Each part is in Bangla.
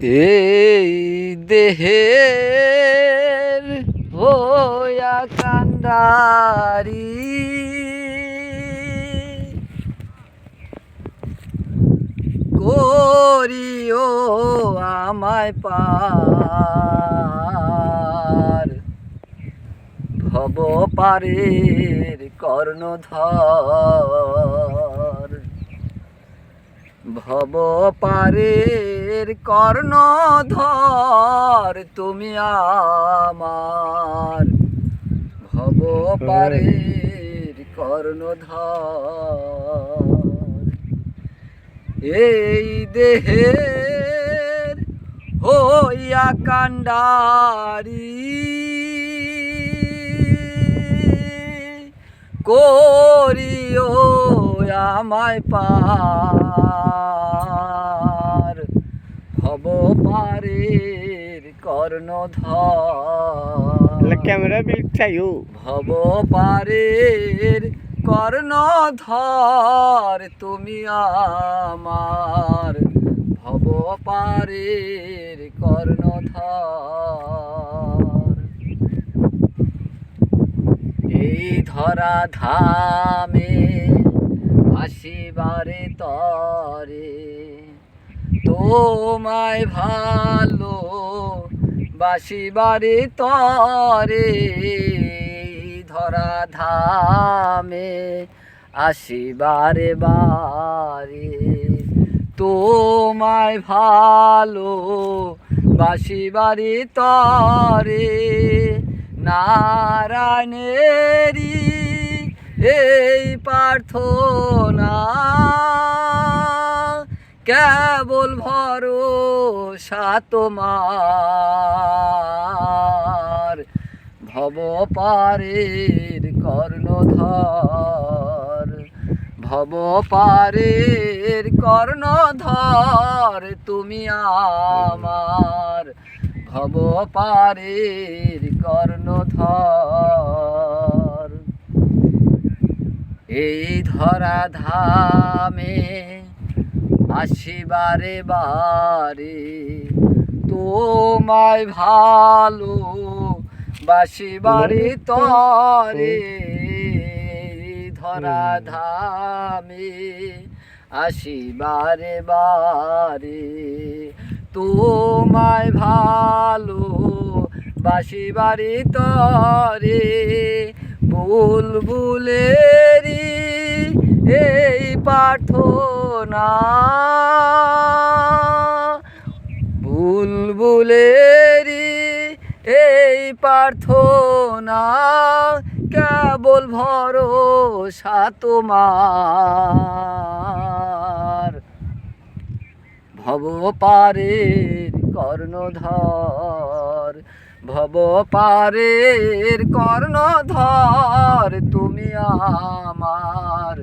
এই দেহের হইয়া কান্ডারি। করিও আমায় পার। ভব পারের কর্ণধর। ভব পারের কর্ণধর তুমি আমার। ভব পারের কর্ণধর। এই দেহের হইয়া কান্ডারি করিও আমায় পার। ভব পারের কর্ণধর। ক্যামেরা বিল চাইও। ভব পারের কর্ণধর তুমি আমার। ভব পারের কর্ণধর। এই ধরা ধামে আসিবারে তরে। তোমায় ভালো বাসিবারে তরে। ধরা ধামে আসিবারে বারে। তোমায় ভালো বাসিবারে তরে। নারায়ণেরই এই প্রার্থনা কেবল ভরসা তোমার। ভব পারের কর্ণধর, ভব পারের কর্ণধর তুমি আমার। ভব পারের কর্ণধর। এই ধরা ধামে আসিবারে বারে, তোমায় ভালো বাসিবারে তরে। ধরা ধামে আসিবারে বারে, তোমায় ভালো বাসিবারে তরে বুলবুলেরি এই প্রার্থনা বুলবুলেরি এই প্রার্থনা কেবল ভরসা তোমার। ভব পারের কর্ণধর ভব পারের কর্ণধর তুমি আমার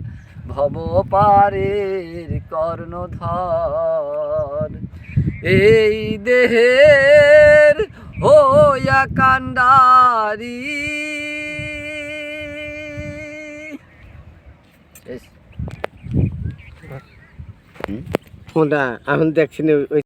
ভব পারের কর্ণধর। এই দেহের হইয়া কান্ডারি ওটা এখন দেখছি না ওই